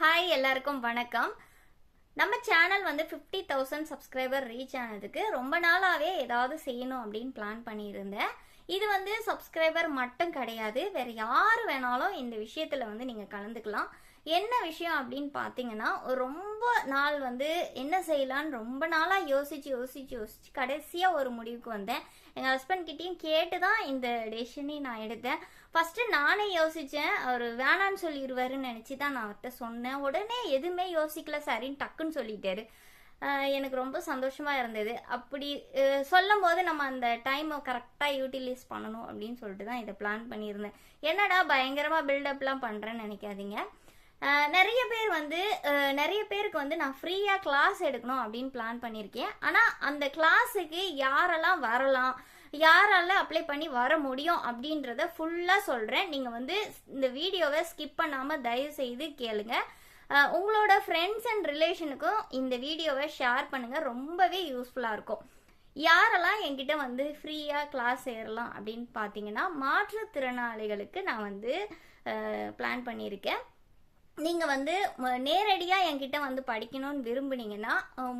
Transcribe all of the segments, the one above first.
Hi எல்லாருக்கும் வணக்கம். நம்ம சேனல் வந்து ஃபிஃப்டி தௌசண்ட் சப்ஸ்கிரைபர் ரீச் ஆனதுக்கு ரொம்ப நாளாகவே ஏதாவது செய்யணும் அப்படின்னு பிளான் பண்ணியிருந்தேன். இது வந்து சப்ஸ்கிரைபர் மட்டும் கிடையாது. வேறு யார் வேணாலும் இந்த விஷயத்தில் வந்து நீங்கள் கலந்துக்கலாம். என்ன விஷயம் அப்படின்னு பார்த்தீங்கன்னா ரொம்ப நாள் வந்து என்ன செய்யலான்னு ரொம்ப நாளாக யோசிச்சு யோசிச்சு யோசிச்சு கடைசியாக ஒரு முடிவுக்கு வந்தேன். எங்கள் ஹஸ்பண்ட் கிட்டேயும் கேட்டு தான் இந்த டெசிஷனே நான் எடுத்தேன். ஃபஸ்ட்டு நானே யோசித்தேன் அவர் வேணான்னு சொல்லிடுவாருன்னு நினச்சி தான் நான் அவர்கிட்ட சொன்னேன். உடனே எதுவுமே யோசிக்கல சரின்னு டக்குன்னு சொல்லிட்டாரு. எனக்கு ரொம்ப சந்தோஷமாக இருந்தது. அப்படி சொல்லும் போது நம்ம அந்த டைமை கரெக்டாக யூட்டிலைஸ் பண்ணணும் அப்படின்னு சொல்லிட்டு தான் இதை பிளான் பண்ணியிருந்தேன். என்னடா பயங்கரமாக பில்டப்லாம் பண்ணுறேன்னு நினைக்காதீங்க. நிறைய பேர் வந்து நிறைய பேருக்கு வந்து நான் ஃப்ரீயாக கிளாஸ் எடுக்கணும் அப்படின்னு பிளான் பண்ணியிருக்கேன் ஆனால் அந்த கிளாஸுக்கு யாரெல்லாம் வரலாம் யாரால அப்ளை பண்ணி வர முடியும் அப்படின்றத ஃபுல்லாக சொல்கிறேன் நீங்கள் வந்து இந்த வீடியோவை ஸ்கிப் பண்ணாமல் தயவு செய்து கேளுங்க உங்களோட ஃப்ரெண்ட்ஸ் அண்ட் ரிலேஷனுக்கும் இந்த வீடியோவை ஷேர் பண்ணுங்கள் ரொம்பவே யூஸ்ஃபுல்லாக இருக்கும். யாரெல்லாம் என்கிட்ட வந்து ஃப்ரீயாக கிளாஸ் சேரலாம் அப்படின்னு பார்த்தீங்கன்னா மாற்றுத்திறனாளிகளுக்கு நான் வந்து பிளான் பண்ணியிருக்கேன் நீங்கள் வந்து நேரடியாக என்கிட்ட வந்து படிக்கணும்னு விரும்புனீங்கன்னா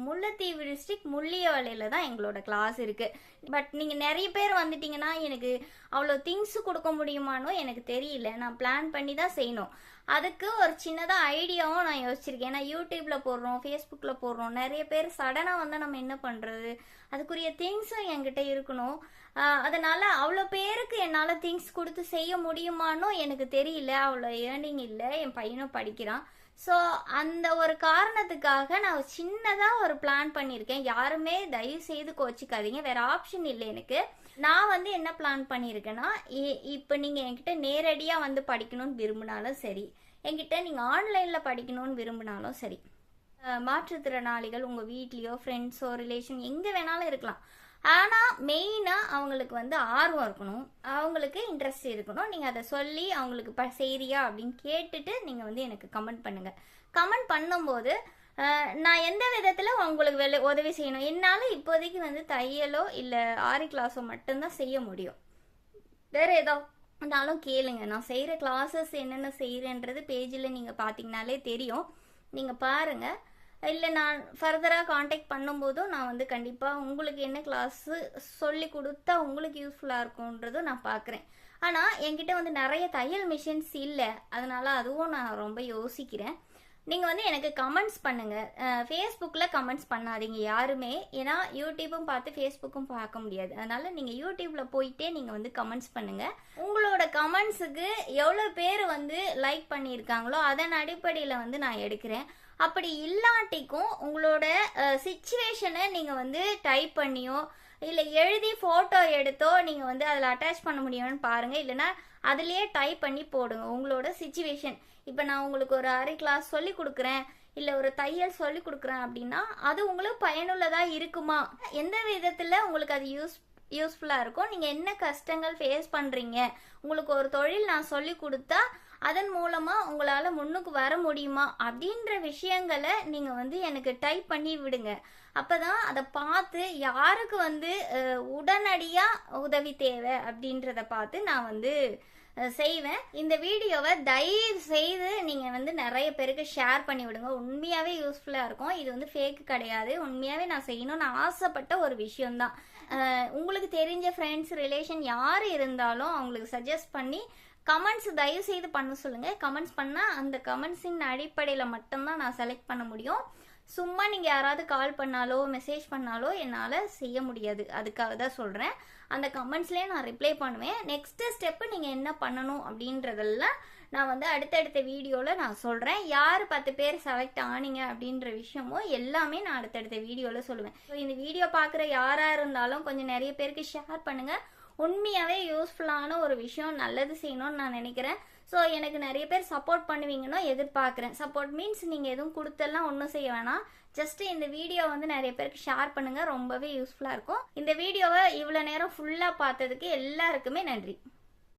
முல்லைத்தீவு டிஸ்ட்ரிக்ட் முள்ளியவளையில் தான் எங்களோட கிளாஸ் இருக்குது பட் நீங்கள் நிறைய பேர் வந்துட்டீங்கன்னா எனக்கு அவ்வளோ திங்ஸ் கொடுக்க முடியுமானோ எனக்கு தெரியல. நான் பிளான் பண்ணி தான் செய்யணும். அதுக்கு ஒரு சின்னதாக ஐடியாவும் நான் யோசிச்சிருக்கேன். ஏன்னா யூடியூப்பில் போடுறோம் ஃபேஸ்புக்கில் போடுறோம் நிறைய பேர் சடனாக வந்து நம்ம என்ன பண்ணுறது அதுக்குரிய திங்ஸும் என்கிட்ட இருக்கணும். அதனால் அதனால அவ்வளோ பேருக்கு என்னால் திங்ஸ் கொடுத்து செய்ய முடியுமான்னு எனக்கு தெரியல. அவ்வளோ ஏர்னிங் இல்லை. என் பையனும் படிக்கிறான். ஸோ அந்த ஒரு காரணத்துக்காக நான் சின்னதாக ஒரு பிளான் பண்ணியிருக்கேன். யாருமே தயவு செய்து கோச்சிக்காதீங்க. வேற ஆப்ஷன் இல்லை எனக்கு. நான் வந்து என்ன பிளான் பண்ணியிருக்கேன்னா இப்போ நீங்கள் என்கிட்ட நேரடியாக வந்து படிக்கணும்னு விரும்பினாலும் சரி என்கிட்ட நீங்கள் ஆன்லைனில் படிக்கணும்னு விரும்பினாலும் சரி மாற்றுத்திறனாளிகள் உங்கள் வீட்லேயோ ஃப்ரெண்ட்ஸோ ரிலேஷன் எங்கே வேணாலும் இருக்கலாம். ஆனால் மெயினாக அவங்களுக்கு வந்து ஆர்வம் இருக்கணும். அவங்களுக்கு இன்ட்ரெஸ்ட் இருக்கணும். நீங்கள் அதை சொல்லி அவங்களுக்கு ப செய்றியா அப்படின்னு கேட்டுட்டு நீங்கள் வந்து எனக்கு கமெண்ட் பண்ணுங்கள் கமெண்ட் பண்ணும்போது நான் எந்த விதத்தில் உங்களுக்கு வெல உதவி செய்யணும்? என்னால் இப்போதைக்கு வந்து தையலோ இல்லை ஆரி கிளாஸோ மட்டும்தான் செய்ய முடியும். வேறு ஏதோ இருந்தாலும் கேளுங்க. நான் செய்கிற கிளாஸஸ் என்னென்ன செய்கிறேன்றது பேஜில் நீங்கள் பார்த்தீங்கனாலே தெரியும். நீங்கள் பாருங்கள் இல்லை நான் ஃபர்தராக காண்டாக்ட் பண்ணும்போதும் நான் வந்து கண்டிப்பாக உங்களுக்கு என்ன கிளாஸு சொல்லி கொடுத்தா உங்களுக்கு யூஸ்ஃபுல்லாக இருக்கும்ன்றதும் நான் பார்க்குறேன் ஆனால் என்கிட்ட வந்து நிறைய தையல் மிஷின்ஸ் இல்லை. அதனால அதுவும் நான் ரொம்ப யோசிக்கிறேன். நீங்கள் வந்து எனக்கு கமெண்ட்ஸ் பண்ணுங்கள் ஃபேஸ்புக்கில் கமெண்ட்ஸ் பண்ணாதீங்க யாருமே. ஏன்னா யூடியூப்பும் பார்த்து ஃபேஸ்புக்கும் பார்க்க முடியாது. அதனால் நீங்கள் யூடியூப்பில் போயிட்டே நீங்கள் வந்து கமெண்ட்ஸ் பண்ணுங்கள் உங்களோட கமெண்ட்ஸுக்கு எவ்வளோ பேர் வந்து லைக் பண்ணியிருக்காங்களோ அதன் அடிப்படையில் வந்து நான் எடுக்கிறேன். அப்படி இல்லாட்டிக்கும் உங்களோட சுச்சுவேஷனை நீங்கள் வந்து டைப் பண்ணியோ இல்லை எழுதி ஃபோட்டோ எடுத்தோ நீங்கள் வந்து அதில் அட்டாச் பண்ண முடியும்னு பாருங்கள் இல்லைன்னா அதுலேயே டைப் பண்ணி போடுங்க. உங்களோட சுச்சுவேஷன் இப்போ நான் உங்களுக்கு ஒரு அரை கிளாஸ் சொல்லி கொடுக்குறேன். இல்லை ஒரு தையல் சொல்லி கொடுக்குறேன் அப்படின்னா அது உங்களுக்கு பயனுள்ளதாக இருக்குமா? எந்த விதத்தில் உங்களுக்கு அது யூஸ் யூஸ்ஃபுல்லாக இருக்கும் நீங்கள் என்ன கஷ்டங்கள் ஃபேஸ் பண்ணுறீங்க உங்களுக்கு ஒரு தொழில் நான் சொல்லி கொடுத்தா அதன் மூலமாக உங்களால் முன்னுக்கு வர முடியுமா? அப்படின்ற விஷயங்களை நீங்கள் வந்து எனக்கு டைப் பண்ணி விடுங்க. அப்போ தான் அதை பார்த்து யாருக்கு வந்து உடனடியாக உதவி தேவை அப்படின்றத பார்த்து நான் வந்து செய்வேன். இந்த வீடியோவை தயவு செய்து நீங்கள் வந்து நிறைய பேருக்கு ஷேர் பண்ணி விடுங்க. உண்மையாகவே யூஸ்ஃபுல்லாக இருக்கும். இது வந்து ஃபேக் கிடையாது. உண்மையாகவே நான் செய்யணும்னு ஆசைப்பட்ட ஒரு விஷயம்தான். உங்களுக்கு தெரிஞ்ச ஃப்ரெண்ட்ஸ் ரிலேஷன் யார் இருந்தாலும் அவங்களுக்கு சஜஸ்ட் பண்ணி கமெண்ட்ஸ் தயவு செய்து பண்ண சொல்லுங்க. கமெண்ட்ஸ் பண்ணால் அந்த கமெண்ட்ஸின் அடிப்படையில் மட்டும்தான் நான் செலக்ட் பண்ண முடியும். சும்மா நீங்கள் யாராவது கால் பண்ணாலோ மெசேஜ் பண்ணாலோ என்னால் செய்ய முடியாது. அதுக்காக தான் சொல்கிறேன் அந்த கமெண்ட்ஸ்லேயே நான் ரிப்ளை பண்ணுவேன். நெக்ஸ்ட் ஸ்டெப்பு நீங்கள் என்ன பண்ணணும் அப்படின்றதெல்லாம் நான் வந்து அடுத்தடுத்த வீடியோவில் நான் சொல்கிறேன் யார் பத்து பேர் செலக்ட் ஆனீங்க அப்படின்ற விஷயமும் எல்லாமே நான் அடுத்தடுத்த வீடியோவில் சொல்லுவேன். ஸோ இந்த வீடியோ பார்க்குற யாராக இருந்தாலும் கொஞ்சம் நிறைய பேருக்கு ஷேர் பண்ணுங்கள் உண்மையாகவே யூஸ்ஃபுல்லான ஒரு விஷயம் நல்லது செய்யணும்னு நான் நினைக்கிறேன். ஸோ எனக்கு நிறைய பேர் சப்போர்ட் பண்ணுவீங்கன்னு எதிர்பார்க்குறேன். சப்போர்ட் மீன்ஸ் நீங்கள் எதுவும் கொடுத்தெல்லாம் ஒன்றும் செய்ய வேணாம். ஜஸ்ட் இந்த வீடியோ வந்து நிறைய பேருக்கு ஷேர் பண்ணுங்கள் ரொம்பவே யூஸ்ஃபுல்லாக இருக்கும். இந்த வீடியோவை இவ்வளோ நேரம் ஃபுல்லாக பார்த்ததுக்கு எல்லாருக்குமே நன்றி.